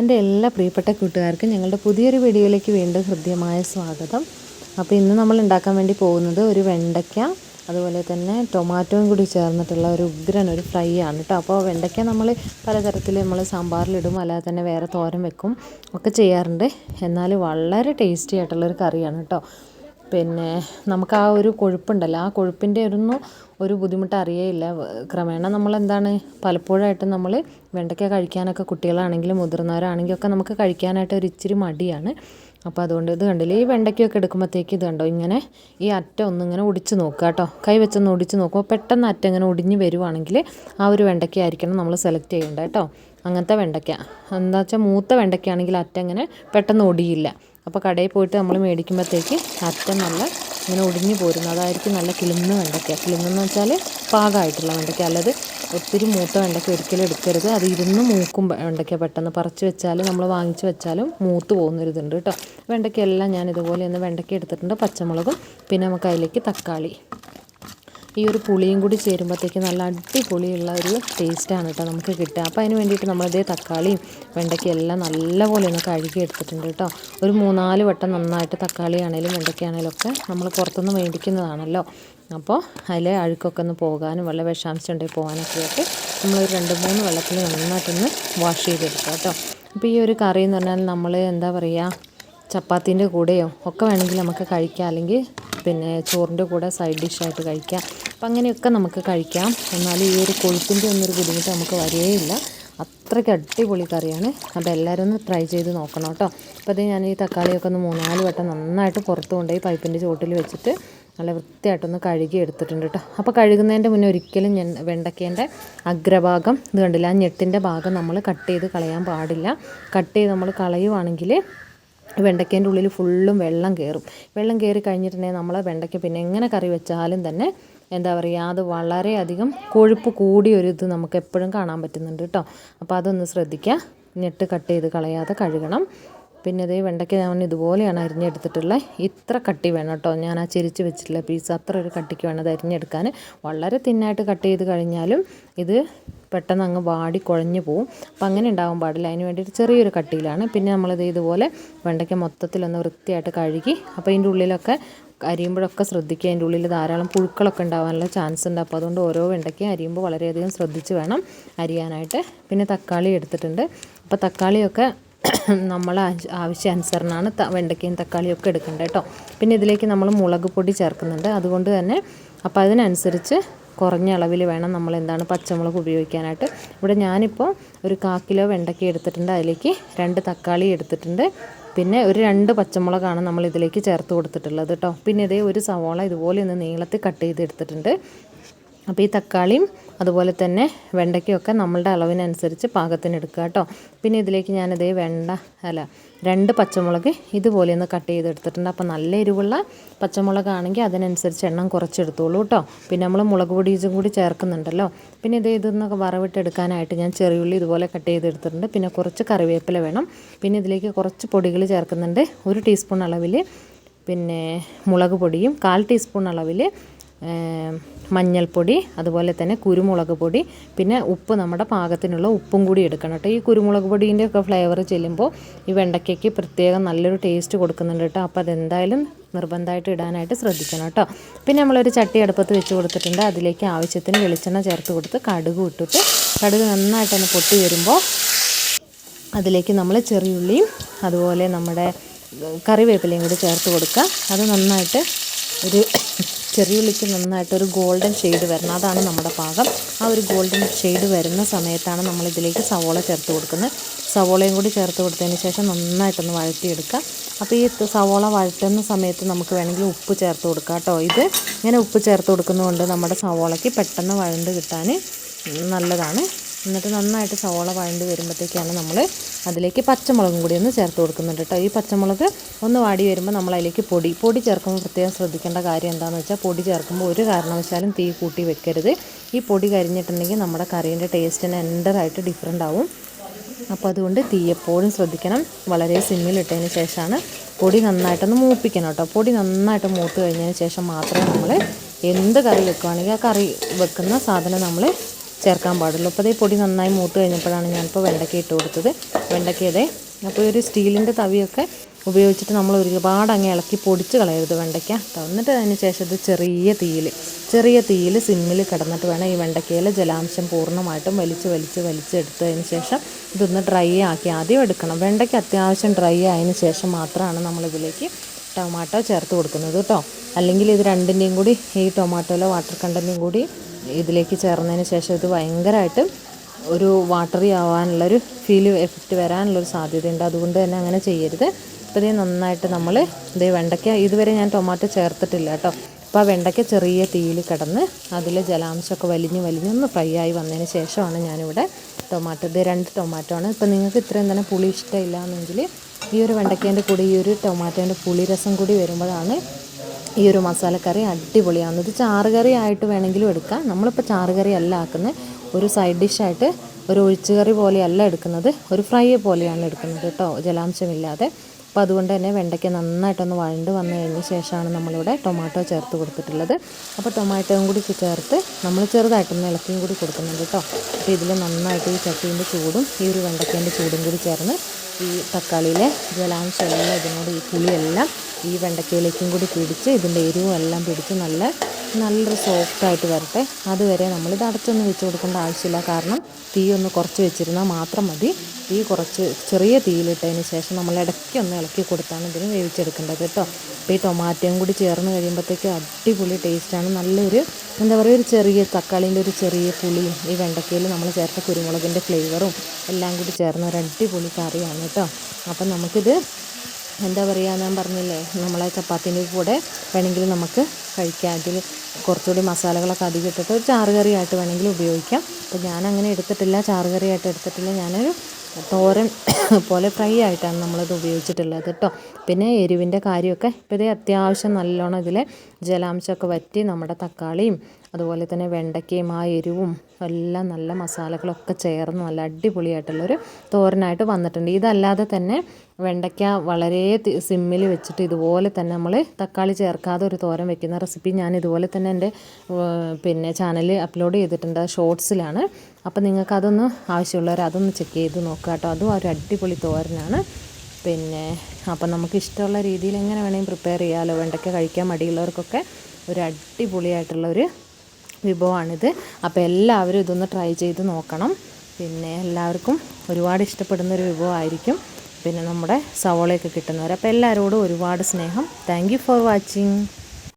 എന്റെ എല്ലാ പ്രിയപ്പെട്ട കൂട്ടുകാർക്കും ഞങ്ങളുടെ പുതിയൊരു വീഡിയോയിലേക്ക് വീണ്ടും ഹൃദ്യമായ സ്വാഗതം. അപ്പോൾ ഇന്ന് നമ്മൾ ഉണ്ടാക്കാൻ വേണ്ടി പോകുന്നത് ഒരു വെണ്ടയ്ക്ക അതുപോലെ തന്നെ ടൊമാറ്റോയും കൂടി ചേർന്നിട്ടുള്ള ഒരു ഉഗ്രൻ ഒരു ഫ്രൈ ആണ് കേട്ടോ. അപ്പോൾ വെണ്ടയ്ക്ക നമ്മൾ പലതരത്തിൽ നമ്മൾ സാമ്പാറിലിടും അല്ലാതെ തന്നെ വേറെ തോരൻ വെക്കും ഒക്കെ ചെയ്യാറുണ്ട്. എന്നാൽ വളരെ ടേസ്റ്റി ആയിട്ടുള്ളൊരു കറിയാണ് കേട്ടോ. പിന്നെ നമുക്ക് ആ ഒരു കൊഴുപ്പുണ്ടല്ലോ ആ കൊഴുപ്പിന്റെ ഒന്നും ഒരു ബുദ്ധിമുട്ട് അറിയേയില്ല. ക്രമേണ നമ്മൾ എന്താണ് പലപ്പോഴായിട്ട് നമ്മൾ വെണ്ടയ്ക്ക കഴിക്കാനൊക്കെ കുട്ടികളാണെങ്കിലും മുതിർന്നവരാണെങ്കിലും ഒക്കെ നമുക്ക് കഴിക്കാനായിട്ട് ഒരു ഇച്ചിരി മടിയാണ്. അപ്പോൾ അതുകൊണ്ട് ഇത് കണ്ടില്ലേ ഈ വെണ്ടയ്ക്കൊക്കെ എടുക്കുമ്പോഴത്തേക്ക് ഇത് കണ്ടോ ഇങ്ങനെ ഈ അറ്റ ഒന്നിങ്ങനെ ഒടിച്ച് നോക്കുക കേട്ടോ. കൈ വെച്ചൊന്ന് ഒടിച്ച് നോക്കുമ്പോൾ പെട്ടെന്ന് അറ്റ ഇങ്ങനെ ഒടിഞ്ഞ് വരുവാണെങ്കിൽ ആ ഒരു വെണ്ടയ്ക്ക ആയിരിക്കണം നമ്മൾ സെലക്ട് ചെയ്യേണ്ടത് കേട്ടോ. അങ്ങനത്തെ വെണ്ടയ്ക്ക. എന്താ വെച്ചാൽ മൂത്ത വെണ്ടയ്ക്കാണെങ്കിൽ അറ്റ ഇങ്ങനെ പെട്ടെന്ന് ഒടിയില്ല. അപ്പോൾ കടയിൽ പോയിട്ട് നമ്മൾ മേടിക്കുമ്പോഴത്തേക്ക് അറ്റ നല്ല ഇങ്ങനെ ഒടിഞ്ഞു പോരുന്നു. അതായിരിക്കും നല്ല കിളുന്ന വെണ്ടയ്ക്ക. കിളുന്നെന്ന് വെച്ചാൽ പാകമായിട്ടുള്ള വെണ്ടയ്ക്ക. അല്ലാതെ ഒത്തിരി മൂത്ത വെണ്ടയ്ക്ക ഒരിക്കലും എടുക്കരുത്. അത് ഇരുന്ന് മൂക്കും വെണ്ടയ്ക്ക പെട്ടെന്ന് പറിച്ച് വെച്ചാൽ നമ്മൾ വാങ്ങിച്ച് വെച്ചാലും മൂത്ത് പോകുന്നൊരിതുണ്ട് കേട്ടോ. വെണ്ടയ്ക്ക എല്ലാം ഞാൻ ഇതുപോലെ ഒന്ന് വെണ്ടയ്ക്ക എടുത്തിട്ടുണ്ട്. പച്ചമുളകും പിന്നെ നമുക്ക് അതിലേക്ക് തക്കാളി. ഈ ഒരു പുളിയും കൂടി ചേരുമ്പോഴത്തേക്ക് നല്ല അടിപൊളിയുള്ള ഒരു ടേസ്റ്റാണ് കേട്ടോ നമുക്ക് കിട്ടുക. അപ്പോൾ അതിന് വേണ്ടിയിട്ട് നമ്മളതേ തക്കാളിയും വെണ്ടയ്ക്കയും എല്ലാം നല്ലപോലെ ഒന്ന് കഴുകി എടുത്തിട്ടുണ്ട് കേട്ടോ ഒരു മൂന്നാൽ വട്ടം നന്നായിട്ട് തക്കാളിയാണേലും വെണ്ടയ്ക്കാണേലും ഒക്കെ നമ്മൾ പുറത്തുനിന്ന് മേടിക്കുന്നതാണല്ലോ. അപ്പോൾ അതിലെ അഴുക്കൊക്കെ ഒന്ന് പോകാനും വെള്ള വിഷാംശം ഉണ്ടെങ്കിൽ പോകാനൊക്കെ ആയിട്ട് നമ്മളൊരു രണ്ട് മൂന്ന് വെള്ളത്തിൽ നന്നായിട്ടൊന്ന് വാഷ് ചെയ്തെടുക്കുക കേട്ടോ അപ്പോൾ ഈ ഒരു കറി എന്ന് പറഞ്ഞാൽ നമ്മൾ എന്താ പറയുക ചപ്പാത്തിന്റെ കൂടെയോ ഒക്കെ വേണമെങ്കിൽ നമുക്ക് കഴിക്കാം. അല്ലെങ്കിൽ പിന്നെ ചോറിന്റെ കൂടെ സൈഡ് ഡിഷായിട്ട് കഴിക്കാം. അപ്പം അങ്ങനെയൊക്കെ നമുക്ക് കഴിക്കാം. എന്നാലും ഈ ഒരു കൊഴുപ്പിന്റെ ഒന്നൊരു ബുദ്ധിമുട്ട് നമുക്ക് വരികയില്ല. അത്രയ്ക്ക് അടിപൊളി കറിയാണ്. അപ്പോൾ എല്ലാവരും ഒന്ന് ട്രൈ ചെയ്ത് നോക്കണം കേട്ടോ. അപ്പോൾ അത് ഞാൻ ഈ തക്കാളിയൊക്കെ ഒന്ന് മൂന്നാൽ വട്ടം നന്നായിട്ട് പുറത്ത് കൊണ്ടുപോയി പൈപ്പിന്റെ ചുവട്ടിൽ വെച്ചിട്ട് നല്ല വൃത്തിയായിട്ടൊന്ന് കഴുകി എടുത്തിട്ടുണ്ട് കേട്ടോ. അപ്പോൾ കഴുകുന്നതിന്റെ മുന്നേ ഒരിക്കലും ഞാൻ വെണ്ടയ്ക്കേന്റെ അഗ്രഭാഗം ഇത് കണ്ടില്ല? ആ ഞെട്ടിന്റെ ഭാഗം നമ്മൾ കട്ട് ചെയ്ത് കളയാൻ പാടില്ല. കട്ട് ചെയ്ത് നമ്മൾ കളയുവാണെങ്കിൽ വെണ്ടയ്ക്കേന്റെ ഉള്ളിൽ ഫുള്ളും വെള്ളം കയറും. വെള്ളം കയറി കഴിഞ്ഞിട്ടുണ്ടെങ്കിൽ നമ്മൾ വെണ്ടയ്ക്ക പിന്നെ എങ്ങനെ കറി വെച്ചാലും തന്നെ എന്താ പറയുക അത് വളരെയധികം കൊഴുപ്പ് കൂടിയ ഒരു ഇത് നമുക്ക് എപ്പോഴും കാണാൻ പറ്റുന്നുണ്ട് കേട്ടോ. അപ്പോൾ അതൊന്ന് ശ്രദ്ധിക്കുക. ഞെട്ട് കട്ട് ചെയ്ത് കളയാതെ കഴുകണം. പിന്നെ ഇതേ വെണ്ടയ്ക്ക ഞാൻ ഇതുപോലെയാണ് അരിഞ്ഞെടുത്തിട്ടുള്ളത്. ഇത്ര കട്ടി വേണം കേട്ടോ. ഞാൻ ആ ചിരിച്ച് വെച്ചിട്ടുള്ള പീസ് അത്ര ഒരു കട്ടിക്ക് വേണം അത് അരിഞ്ഞെടുക്കാൻ. വളരെ തിന്നായിട്ട് കട്ട് ചെയ്ത് കഴിഞ്ഞാലും ഇത് പെട്ടെന്ന് അങ്ങ് വാടി കുഴഞ്ഞു പോവും. അപ്പം അങ്ങനെ ഉണ്ടാകാൻ പാടില്ല. അതിന് വേണ്ടിയിട്ട് ചെറിയൊരു കട്ടിയിലാണ്. പിന്നെ നമ്മളിത് ഇതുപോലെ വെണ്ടയ്ക്ക മൊത്തത്തിലൊന്ന് വൃത്തിയായിട്ട് കഴുകി അപ്പോൾ അതിന്റെ ഉള്ളിലൊക്കെ അരിയുമ്പോഴൊക്കെ ശ്രദ്ധിക്കുക. അതിന്റെ ഉള്ളിൽ ധാരാളം പുഴുക്കളൊക്കെ ഉണ്ടാകാനുള്ള ചാൻസ് ഉണ്ട്. അപ്പോൾ അതുകൊണ്ട് ഓരോ വെണ്ടയ്ക്കും അരിയുമ്പോൾ വളരെയധികം ശ്രദ്ധിച്ച് വേണം അരിയാനായിട്ട്. പിന്നെ തക്കാളി എടുത്തിട്ടുണ്ട്. അപ്പോൾ തക്കാളിയൊക്കെ നമ്മൾ ആവശ്യാനുസരണമാണ് വെണ്ടയ്ക്കയും തക്കാളിയും ഒക്കെ എടുക്കേണ്ടത് കേട്ടോ. പിന്നെ ഇതിലേക്ക് നമ്മൾ മുളക് പൊടി ചേർക്കുന്നുണ്ട്. അതുകൊണ്ട് തന്നെ അപ്പോൾ അതിനനുസരിച്ച് കുറഞ്ഞ അളവിൽ വേണം നമ്മൾ എന്താണ് പച്ചമുളക് ഉപയോഗിക്കാനായിട്ട്. ഇവിടെ ഞാനിപ്പോൾ ഒരു കാ കിലോ വെണ്ടയ്ക്ക എടുത്തിട്ടുണ്ട്. അതിലേക്ക് രണ്ട് തക്കാളി എടുത്തിട്ടുണ്ട്. പിന്നെ ഒരു രണ്ട് പച്ചമുളകാണ് നമ്മൾ ഇതിലേക്ക് ചേർത്ത് കൊടുത്തിട്ടുള്ളത് കേട്ടോ. പിന്നെ ഇതേ ഒരു സവോള ഇതുപോലെ ഒന്ന് നീളത്തിൽ കട്ട് ചെയ്ത് എടുത്തിട്ടുണ്ട് അപ്പോൾ ഈ തക്കാളിയും അതുപോലെ തന്നെ വെണ്ടയ്ക്കൊക്കെ നമ്മളുടെ അളവിനനുസരിച്ച് പാകത്തിനെടുക്കുക കേട്ടോ. പിന്നെ ഇതിലേക്ക് ഞാനിതേ വെണ്ട അല്ല രണ്ട് പച്ചമുളക് ഇതുപോലെ ഒന്ന് കട്ട് ചെയ്തെടുത്തിട്ടുണ്ട്. അപ്പോൾ നല്ല എരിവുള്ള പച്ചമുളകാണെങ്കിൽ അതിനനുസരിച്ച് എണ്ണം കുറച്ചെടുത്തോളൂ കേട്ടോ. പിന്നെ നമ്മൾ മുളക് പൊടിയും കൂടി ചേർക്കുന്നുണ്ടല്ലോ. പിന്നെ ഇത് ഇതൊന്നൊക്കെ വറവിട്ടെടുക്കാനായിട്ട് ഞാൻ ചെറിയുള്ളി ഇതുപോലെ കട്ട് ചെയ്തെടുത്തിട്ടുണ്ട്. പിന്നെ കുറച്ച് കറിവേപ്പില വേണം. പിന്നെ ഇതിലേക്ക് കുറച്ച് പൊടികൾ ചേർക്കുന്നുണ്ട്. ഒരു ടീസ്പൂൺ അളവിൽ പിന്നെ മുളക് പൊടിയും കാൽ ടീസ്പൂൺ അളവിൽ മഞ്ഞൾപ്പൊടി അതുപോലെ തന്നെ കുരുമുളക് പൊടി പിന്നെ ഉപ്പ് നമ്മുടെ പാകത്തിനുള്ള ഉപ്പും കൂടി എടുക്കണം കേട്ടോ. ഈ കുരുമുളക് പൊടീന്റെ ഒക്കെ ഫ്ലേവർ ചെല്ലുമ്പോൾ ഈ വെണ്ടയ്ക്കയ്ക്ക് പ്രത്യേകം നല്ലൊരു ടേസ്റ്റ് കൊടുക്കുന്നുണ്ട് കേട്ടോ. അപ്പോൾ അതെന്തായാലും നിർബന്ധമായിട്ട് ഇടാനായിട്ട് ശ്രദ്ധിക്കണം കേട്ടോ. പിന്നെ നമ്മളൊരു ചട്ടി അടുപ്പത്ത് വെച്ച് കൊടുത്തിട്ടുണ്ട്. അതിലേക്ക് ആവശ്യത്തിന് വെളിച്ചെണ്ണ ചേർത്ത് കൊടുത്ത് കടുക് ഇട്ടിട്ട് കടുക് നന്നായിട്ട് നന്നായിട്ടൊന്ന് പൊട്ടി വരുമ്പോൾ അതിലേക്ക് നമ്മൾ ചെറിയുള്ളിയും അതുപോലെ നമ്മുടെ കറിവേപ്പിലയും കൂടി ചേർത്ത് കൊടുക്കുക. അത് നന്നായിട്ട് ഒരു ചെറിയുള്ളിക്ക് നന്നായിട്ടൊരു ഗോൾഡൻ ഷെയ്ഡ് വരണം. അതാണ് നമ്മുടെ പാകം. ആ ഒരു ഗോൾഡൻ ഷെയ്ഡ് വരുന്ന സമയത്താണ് നമ്മൾ ഇതിലേക്ക് സവോള ചേർത്ത് കൊടുക്കുന്നത്. സവോളയും കൂടി ചേർത്ത് കൊടുത്തതിന് ശേഷം നന്നായിട്ടൊന്ന് വഴറ്റിയെടുക്കുക. അപ്പോൾ ഈ സവോള വഴറ്റുന്ന സമയത്ത് നമുക്ക് വേണമെങ്കിൽ ഉപ്പ് ചേർത്ത് കൊടുക്കാം കേട്ടോ. ഇത് ഇങ്ങനെ ഉപ്പ് ചേർത്ത് കൊടുക്കുന്നതുകൊണ്ട് നമ്മുടെ സവോളയ്ക്ക് പെട്ടെന്ന് വഴണ്ട് കിട്ടാൻ നല്ലതാണ്. എന്നിട്ട് നന്നായിട്ട് സവോള വഴണ്ട് വരുമ്പോഴത്തേക്കാണ് നമ്മൾ അതിലേക്ക് പച്ചമുളകും കൂടി ഒന്ന് ചേർത്ത് കൊടുക്കുന്നുണ്ട് കേട്ടോ. ഈ പച്ചമുളക് ഒന്ന് വാടി വരുമ്പോൾ നമ്മൾ അതിലേക്ക് പൊടി. പൊടി ചേർക്കുമ്പോൾ പ്രത്യേകം ശ്രദ്ധിക്കേണ്ട കാര്യം എന്താണെന്ന് വെച്ചാൽ പൊടി ചേർക്കുമ്പോൾ ഒരു കാരണവശാലും തീ കൂട്ടി വെക്കരുത്. ഈ പൊടി കരിഞ്ഞിട്ടുണ്ടെങ്കിൽ നമ്മുടെ കറീന്റെ ടേസ്റ്റിന് എന്ററായിട്ട് ഡിഫറെന്റ് ആവും. അപ്പോൾ അതുകൊണ്ട് തീ എപ്പോഴും ശ്രദ്ധിക്കണം. വളരെ സിമ്മിലിട്ടതിന് ശേഷമാണ് പൊടി നന്നായിട്ടൊന്ന് മൂപ്പിക്കണം കേട്ടോ. പൊടി നന്നായിട്ട് മൂത്ത് കഴിഞ്ഞതിന് ശേഷം മാത്രമേ നമ്മൾ എന്ത് കറി വെക്കുവാണെങ്കിൽ ആ കറി വെക്കുന്ന സാധനം നമ്മൾ ചേർക്കാൻ പാടുള്ളൂ. അപ്പോൾ അതേ പൊടി നന്നായി മൂത്ത് കഴിഞ്ഞപ്പോഴാണ് ഞാനിപ്പോൾ വെണ്ടയ്ക്ക ഇട്ട് കൊടുത്തത്. വെണ്ടയ്ക്ക ഇതേ അപ്പോൾ ഒരു സ്റ്റീലിന്റെ തവിയൊക്കെ ഉപയോഗിച്ചിട്ട് നമ്മൾ ഒരുപാട് അങ്ങ് ഇളക്കി പൊടിച്ച് കളയരുത് വെണ്ടയ്ക്ക. തന്നിട്ട് അതിന് ശേഷം ഇത് ചെറിയ തീയിൽ ചെറിയ തീയിൽ സിമ്മിൽ കിടന്നിട്ട് വേണം ഈ വെണ്ടയ്ക്കയിലെ ജലാംശം പൂർണമായിട്ടും വലിച്ച് വലിച്ച് വലിച്ചെടുത്തതിന് ശേഷം ഇതൊന്ന് ഡ്രൈ ആക്കി ആദ്യം എടുക്കണം. വെണ്ടയ്ക്ക് അത്യാവശ്യം ഡ്രൈ ആയതിന് ശേഷം മാത്രമാണ് നമ്മളിതിലേക്ക് ടൊമാറ്റോ ചേർത്ത് കൊടുക്കുന്നത് കേട്ടോ. അല്ലെങ്കിൽ ഇത് രണ്ടിന്റെയും കൂടി ഈ ടൊമാറ്റോയിലെ വാട്ടർ കണ്ടന്റും കൂടി ഇതിലേക്ക് ചേർന്നതിന് ശേഷം ഇത് ഭയങ്കരമായിട്ട് ഒരു വാട്ടറി ആവാനുള്ളൊരു ഫീൽ എഫക്റ്റ് വരാനുള്ളൊരു സാധ്യതയുണ്ട്. അതുകൊണ്ട് തന്നെ അങ്ങനെ ചെയ്യരുത്. അപ്പോൾ ഇത് നന്നായിട്ട് നമ്മൾ ഇത് വെണ്ടയ്ക്ക ഇതുവരെ ഞാൻ ടൊമാറ്റോ ചേർത്തിട്ടില്ല കേട്ടോ. അപ്പോൾ ആ വെണ്ടയ്ക്ക ചെറിയ തീയിൽ കിടന്ന് അതിൽ ജലാംശമൊക്കെ വലിഞ്ഞ് വലിഞ്ഞ് ഒന്ന് ഫ്രൈ ആയി വന്നതിന് ശേഷമാണ് ഞാനിവിടെ ടൊമാറ്റോ ഇത് രണ്ട് ടൊമാറ്റോ ആണ്. ഇപ്പോൾ നിങ്ങൾക്ക് ഇത്രയും തന്നെ പുളി ഇഷ്ടമില്ല എന്നെങ്കിൽ ഈ ഒരു വെണ്ടയ്ക്കേന്റെ കൂടെ ഈ ഒരു ടൊമാറ്റോന്റെ പുളി രസം കൂടി വരുമ്പോഴാണ് ഈ ഒരു മസാലക്കറി അടിപൊളിയാണ് ഇത് ചാറുകറി ആയിട്ട് വേണമെങ്കിലും എടുക്കാം. നമ്മളിപ്പോൾ ചാറുകറി അല്ല ആക്കുന്നത്. ഒരു സൈഡ് ഡിഷായിട്ട് ഒരു ഒഴിച്ചുകറി പോലെയല്ല എടുക്കുന്നത്. ഒരു ഫ്രൈ പോലെയാണ് എടുക്കുന്നത് കേട്ടോ ജലാംശമില്ലാതെ. അപ്പോൾ അതുകൊണ്ട് തന്നെ വെണ്ടയ്ക്ക നന്നായിട്ടൊന്ന് വഴണ്ട് വന്നു കഴിഞ്ഞ ശേഷമാണ് നമ്മളിവിടെ ടൊമാറ്റോ ചേർത്ത് കൊടുത്തിട്ടുള്ളത്. അപ്പോൾ ടൊമാറ്റോയും കൂടി ചേർത്ത് നമ്മൾ ചെറുതായിട്ടൊന്ന് ഇളക്കിയും കൂടി കൊടുക്കുന്നുണ്ട് കേട്ടോ. അപ്പോൾ ഇതിൽ നന്നായിട്ട് ഈ ചട്ടീന്റെ ചൂടും ഈ ഒരു വെണ്ടയ്ക്കേന്റെ ചൂടും കൂടി ചേർന്ന് ഈ തക്കാളിയിലെ ജലാംശമെല്ലാം ഇതിനോട് ഈ പുളിയെല്ലാം ഈ വെണ്ടയ്ക്കയിലേക്കും കൂടി പിടിച്ച് ഇതിന്റെ എരിവും എല്ലാം പിടിച്ച് നല്ല നല്ലൊരു സോഫ്റ്റായിട്ട് വരട്ടെ. അതുവരെ നമ്മളിത് അടച്ചൊന്നും വെച്ച് കൊടുക്കേണ്ട ആവശ്യമില്ല. കാരണം തീ ഒന്ന് കുറച്ച് വെച്ചിരുന്നാൽ മാത്രം മതി. തീ കുറച്ച് ചെറിയ തീയിലിട്ടതിന് ശേഷം നമ്മൾ ഇടയ്ക്ക് ഒന്ന് ഇളക്കി കൊടുത്താണ് ഇതിന് വേവിച്ചെടുക്കേണ്ടത് കേട്ടോ. അപ്പോൾ ഈ ടൊമാറ്റോയും കൂടി ചേർന്ന് കഴിയുമ്പോഴത്തേക്ക് അടിപൊളി ടേസ്റ്റാണ് നല്ലൊരു എന്താ പറയുക ഒരു ചെറിയ തക്കാളീന്റെ ഒരു ചെറിയ പുളിയും ഈ വെണ്ടയ്ക്കയിൽ നമ്മൾ ചേർത്ത കുരുമുളകിന്റെ ഫ്ലേവറും എല്ലാം കൂടി ചേർന്ന ഒരു അടിപൊളി കറിയാണ് കേട്ടോ. അപ്പം നമുക്കിത് എന്താ പറയുക ഞാൻ പറഞ്ഞില്ലേ നമ്മളെ ചപ്പാത്തിന്റെ കൂടെ വേണമെങ്കിൽ നമുക്ക് കഴിക്കാം. അതിൽ കുറച്ചുകൂടി മസാലകളൊക്കെ അധികം ഇട്ടിട്ട് ഒരു ചാറുകറിയായിട്ട് വേണമെങ്കിൽ ഉപയോഗിക്കാം. അപ്പോൾ ഞാൻ അങ്ങനെ എടുത്തിട്ടില്ല ചാറുകറിയായിട്ട് എടുത്തിട്ടില്ല. ഞാനൊരു തോരൻ പോലെ ഫ്രൈ ആയിട്ടാണ് നമ്മളിത് ഉപയോഗിച്ചിട്ടുള്ളത് കേട്ടോ. പിന്നെ എരിവിന്റെ കാര്യമൊക്കെ ഇപ്പോൾ ഇതേ അത്യാവശ്യം നല്ലോണം ഇതിൽ ജലാംശമൊക്കെ വറ്റി നമ്മുടെ തക്കാളിയും അതുപോലെ തന്നെ വെണ്ടയ്ക്കയും ആ എരിവും എല്ലാം നല്ല മസാലകളൊക്കെ ചേർന്ന് നല്ല അടിപൊളിയായിട്ടുള്ളൊരു തോരനായിട്ട് വന്നിട്ടുണ്ട്. ഇതല്ലാതെ തന്നെ വെണ്ടയ്ക്ക വളരെ സിമ്മിൽ വെച്ചിട്ട് ഇതുപോലെ തന്നെ നമ്മൾ തക്കാളി ചേർക്കാതെ ഒരു തോരൻ വെക്കുന്ന റെസിപ്പി ഞാൻ ഇതുപോലെ തന്നെ എന്റെ പിന്നെ ചാനലിൽ അപ്ലോഡ് ചെയ്തിട്ടുണ്ട്. ഷോർട്സിലാണ്. അപ്പോൾ നിങ്ങൾക്ക് അതൊന്ന് ആവശ്യമുള്ളവർ അതൊന്ന് ചെക്ക് ചെയ്ത് നോക്കുക കേട്ടോ. അതും ഒരു അടിപൊളി തോരനാണ്. പിന്നെ അപ്പം നമുക്ക് ഇഷ്ടമുള്ള രീതിയിൽ എങ്ങനെ വേണമെങ്കിൽ പ്രിപ്പയർ ചെയ്യാമല്ലോ വെണ്ടയ്ക്ക കഴിക്കാൻ മടിയുള്ളവർക്കൊക്കെ ഒരു അടിപൊളിയായിട്ടുള്ള ഒരു വിഭവമാണിത്. അപ്പോൾ എല്ലാവരും ഇതൊന്ന് ട്രൈ ചെയ്ത് നോക്കണം. പിന്നെ എല്ലാവർക്കും ഒരുപാട് ഇഷ്ടപ്പെടുന്നൊരു വിഭവമായിരിക്കും. പിന്നെ നമ്മുടെ സവോളയൊക്കെ കിട്ടുന്നവർ അപ്പോൾ എല്ലാവരോടും ഒരുപാട് സ്നേഹം. Thank for watching